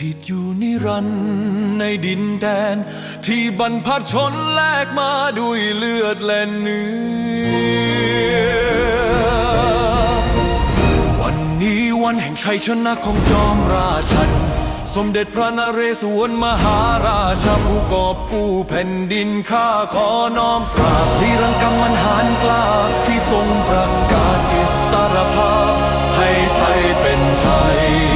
ถิตอยู่นิรันดร์ในดินแดน ที่บรรพชนแลกมาด้วยเลือดและเนื้อ วันนี้วันแห่งชัยชนะของจอมราชัน สมเด็จพระนเรศวรมหาราชาผู้กอบกู้แผ่นดินข้าขอน้อมกราบลีรังกำมันหารกล้าที่ทรงประกาศอิสรภาพให้ไทยเป็นไทย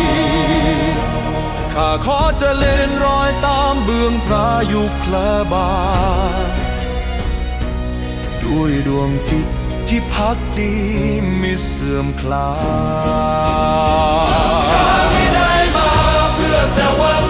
ข้าขอเล่นรอยตามเบื้องพระยุคลบาทด้วยดวงจิตที่พักดีไม่เสื่อมคลายข้าไม่ได้มาเพื่อแสวง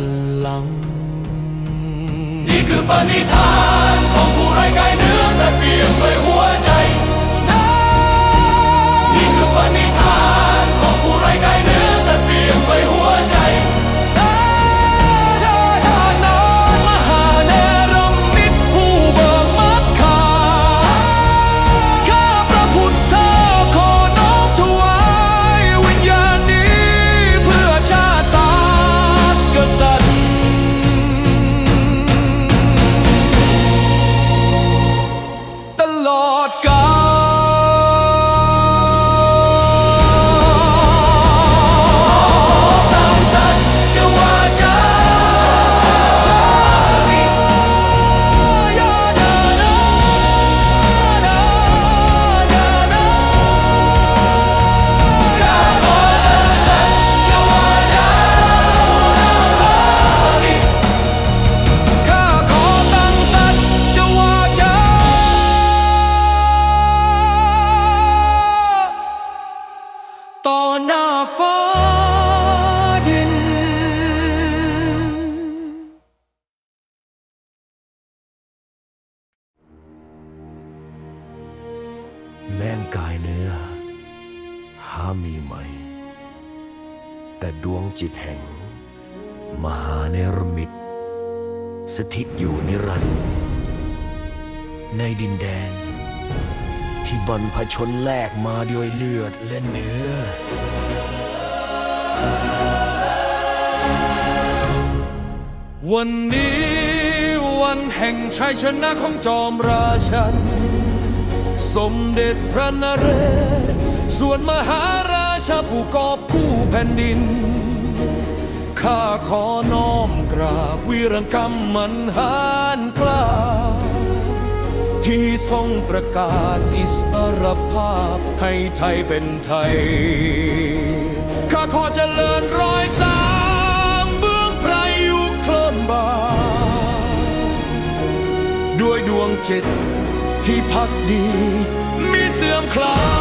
ลลัง นี่คือปณิธานของผู้ไร้กายเนื้อแต่เปี่ยมด้วยหัว แม่นกายเนื้อ หามีไหม แต่ดวงจิตแห่ง มหาเนรมิต สถิตอยู่นิรันดร์ในดินแดน ที่บรรพชนแลกมาด้วยเลือดและเนื้อ วันนี้วันแห่งชัยชนะของจอมราชัน สมเด็จพระนเรศส่วนมหาราชาผู้กอบกู้แผ่นดิน ข้าขอน้อมกราบวีรกรรมมันหานกล้า ที่ทรงประกาศอิสรภาพให้ไทยเป็นไทย ข้าขอเจริญรอยตามเบื้องพระยุคลบาทด้วยดวงจิต ที่พักดี มีเสื่อมคลาย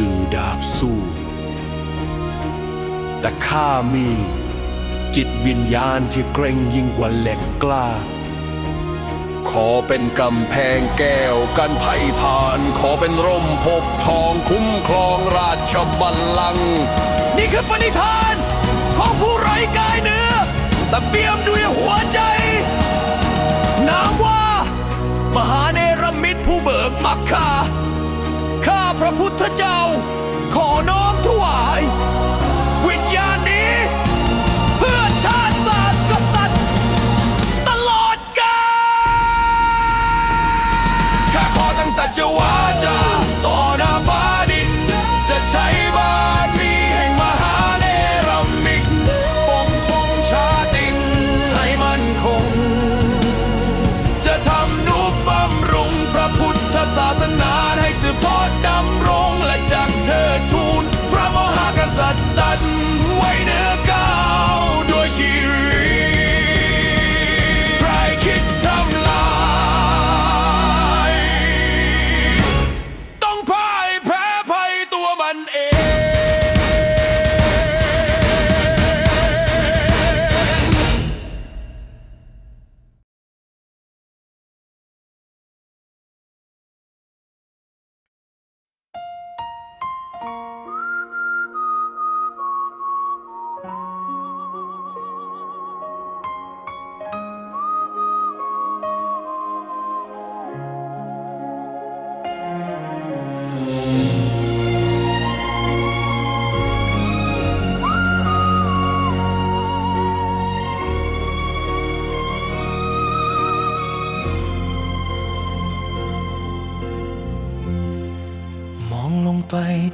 ถือดาบสู้ แต่ข้ามีจิตวิญญาณที่เกรงยิ่งกว่าเหล็กกล้า ขอเป็นกำแพงแก้วกันภัยผ่าน ขอเป็นร่มภพทองคุ้มครองราชบัลลังก์นี่คือปณิธาน ของผู้ไร้กายเนื้อ แต่เปี่ยมด้วยหัวใจ นามว่า มหาเนรมิตรผู้เบิกมักคา ข้าพระพุทธเจ้า ขอน้อมถวาย วิญญาณนี้ เพื่อชาติศาสตร์กษัตริย์ ตลอดกาลข้าขอทั้งสัจวา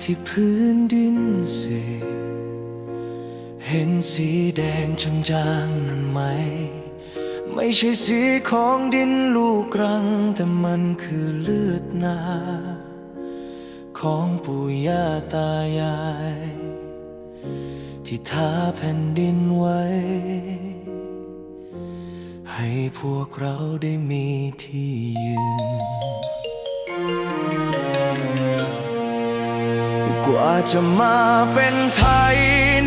ที่พื้นดินสิ เห็นสีแดงจางๆนั่นไหม ไม่ใช่สีของดินลูกรัง แต่มันคือเลือดนา ของปู่ย่าตายาย ที่ทาแผ่นดินไว้ ให้พวกเราได้มีที่ยืน กว่าจะมาเป็นไทย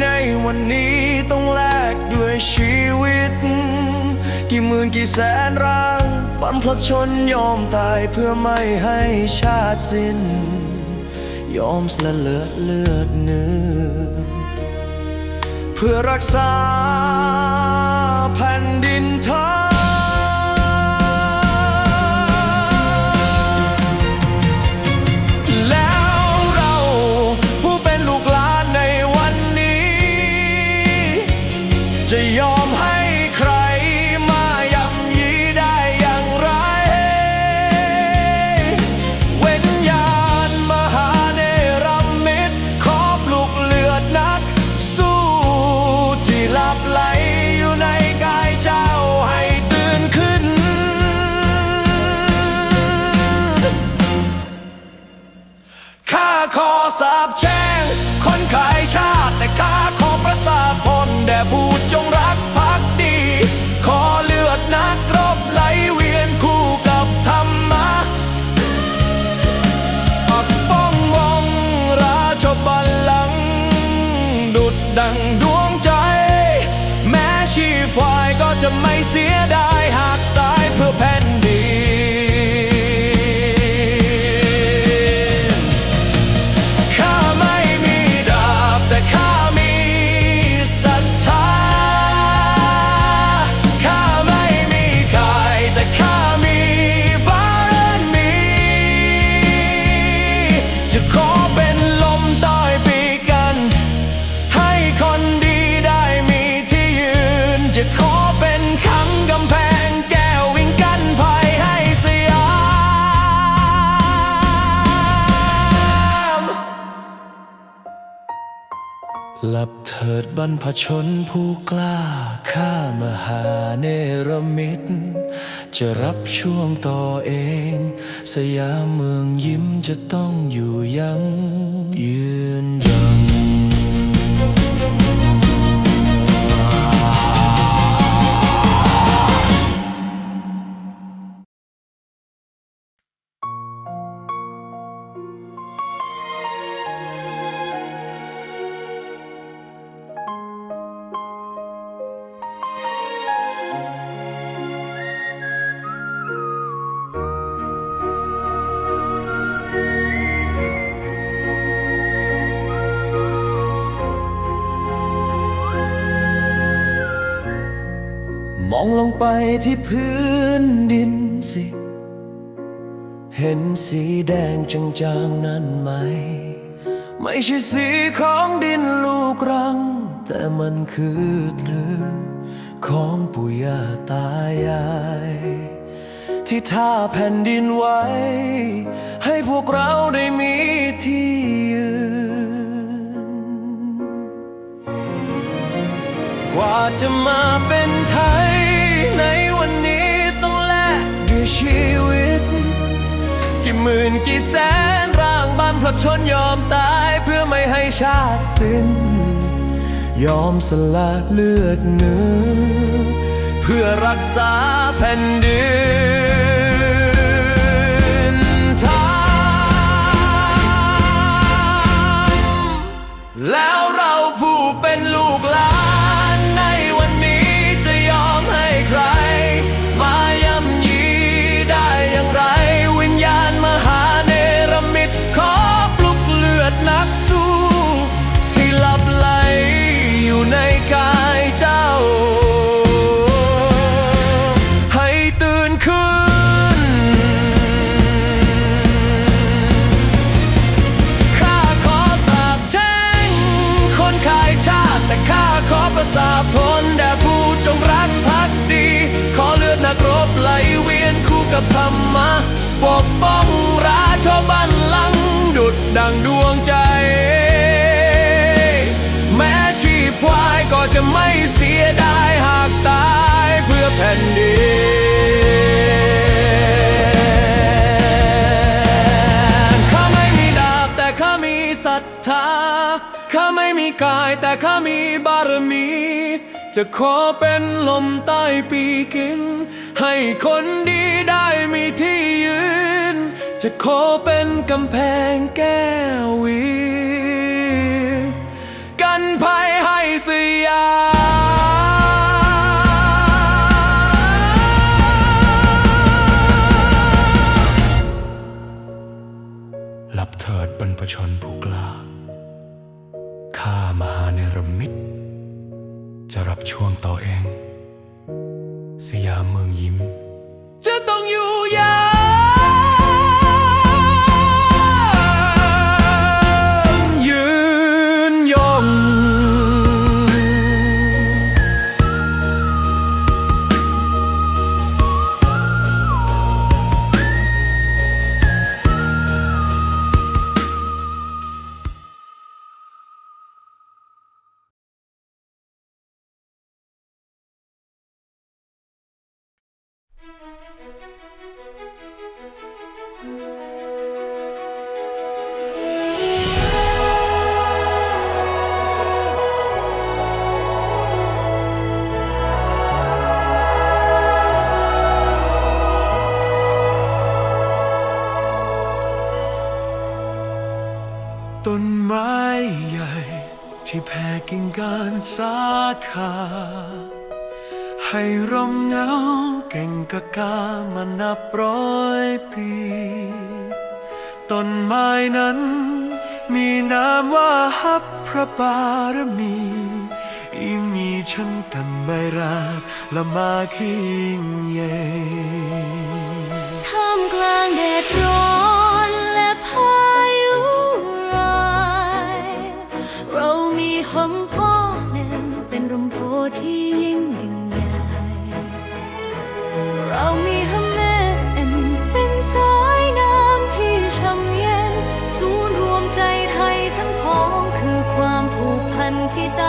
ในวันนี้ต้องแลกด้วยชีวิต กี่หมื่นกี่แสนร่างบรรพลชนยอมตายเพื่อไม่ให้ชาติสิ้น ยอมสละเลือดเลือดเนื้อเพื่อรักษาแผ่นดินไทย ไม่เสี หลับเถิดบรรพชนผู้กล้า ข้ามหาเนรมิต จะรับช่วงต่อเอง สยามเมืองยิ้มจะต้องอยู่ยังยืน องลงไปที่พื้นดินสิ เห็นสีแดงจางๆนั้นไหม ไม่ใช่สีของดินลูกรัง แต่มันคือเรือของปู่ย่าตายาย ที่ท่าแผ่นดินไว้ ให้พวกเราได้มีที่ยืน กว่าจะมาเป็นไทย ชีวิต กี่หมื่นกี่แสนร่างบรรพชนยอมตายเพื่อไม่ให้ชาติสิ้น ยอมสละเลือดเนื้อ เพื่อรักษาแผ่นดินไทยแล้ว บัลลังก์ดุดดังดวงใจ แม้ชีพควายก็จะไม่เสียดายหากตายเพื่อแผ่นดินข้าไม่มีดาบแต่ข้ามีศรัทธาข้าไม่มีกายแต่ข้ามีบารมี จะขอเป็นลมใต้ปีกิน ให้คนดี จะขอเป็นกำแพงแก้ววีกันภัยให้สยามหลับเถิดบรรพชนผู้กล้า ข้ามหาเนรมิต จะรับช่วงต่อเอง สยามเมืองยิ้ม ร้อยปี ต้นไม้นั้นมีนามว่าฮับพระบารมีอีมีฉันตันไม่ราละมาคิงเย่ท่ามกลางแดดร้อน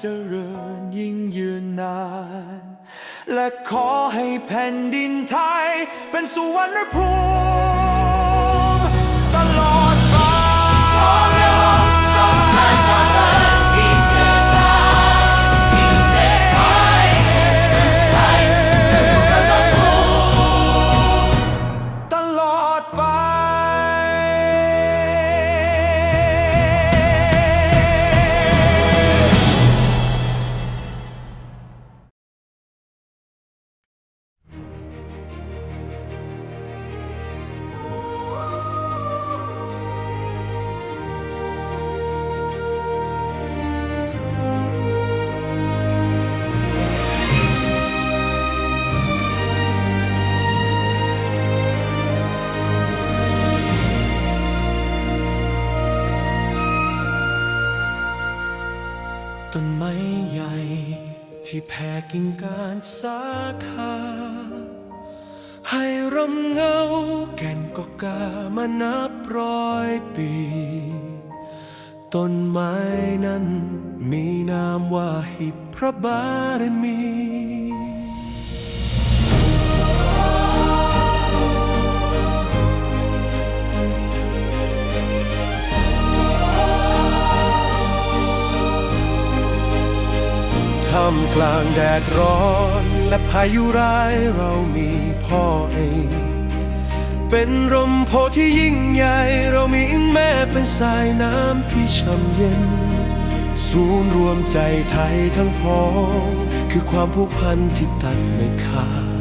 เจริญยิ่งยืนนาน และขอ ต้นไม้ใหญ่ ที่แผ่กิ่งก้านสาขาให้ร่มเงาแก่นก็กามานับร้อยปี ต้นไม้นั้นมีนามว่าหิพระบารมี ท่ามกลางแดดร้อน และพายุร้ายเรามีพ่อเอง เป็นร่มโพที่ยิ่งใหญ่ เรามีแม่เป็นสายน้ำที่ช่ำเย็น ศูนย์รวมใจไทยทั้งพ้อง คือความผูกพันที่ตัดไม่ขาด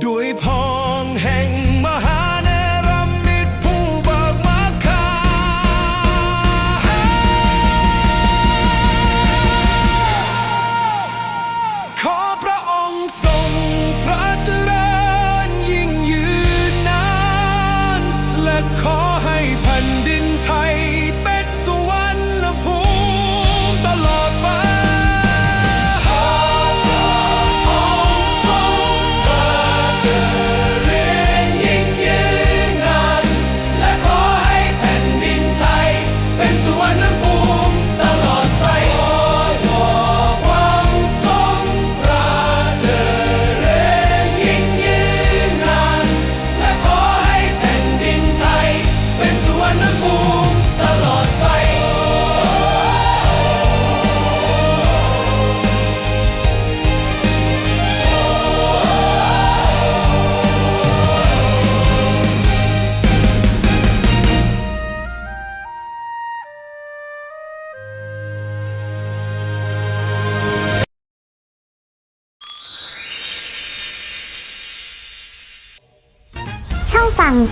对旁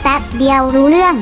แป๊บเดียวรู้เรื่อง